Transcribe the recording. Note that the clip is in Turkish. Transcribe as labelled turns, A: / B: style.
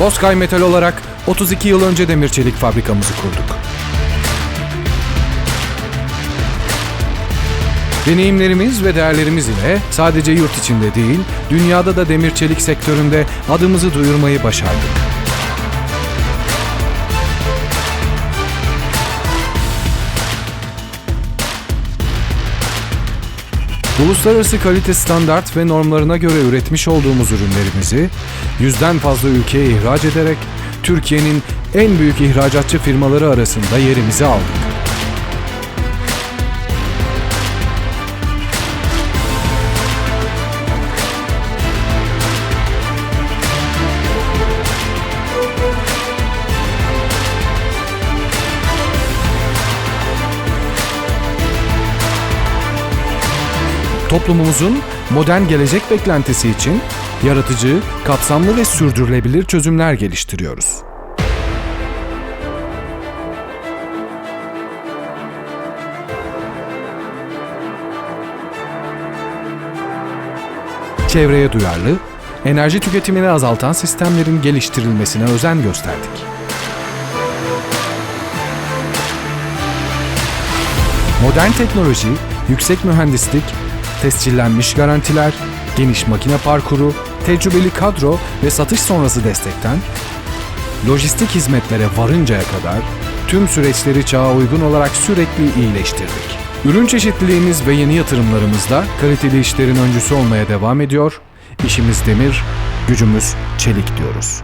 A: Bozkay Metal olarak 32 yıl önce demir çelik fabrikamızı kurduk. Deneyimlerimiz ve değerlerimiz ile sadece yurt içinde değil, dünyada da demir çelik sektöründe adımızı duyurmayı başardık. Uluslararası kalite standart ve normlarına göre üretmiş olduğumuz ürünlerimizi yüzden fazla ülkeye ihraç ederek Türkiye'nin en büyük ihracatçı firmaları arasında yerimizi aldık. Toplumumuzun modern gelecek beklentisi için yaratıcı, kapsamlı ve sürdürülebilir çözümler geliştiriyoruz. Çevreye duyarlı, enerji tüketimini azaltan sistemlerin geliştirilmesine özen gösterdik. Modern teknoloji, yüksek mühendislik, tescillenmiş garantiler, geniş makine parkuru, tecrübeli kadro ve satış sonrası destekten, lojistik hizmetlere varıncaya kadar tüm süreçleri çağa uygun olarak sürekli iyileştirdik. Ürün çeşitliliğimiz ve yeni yatırımlarımızla kaliteli işlerin öncüsü olmaya devam ediyor. İşimiz demir, gücümüz çelik diyoruz.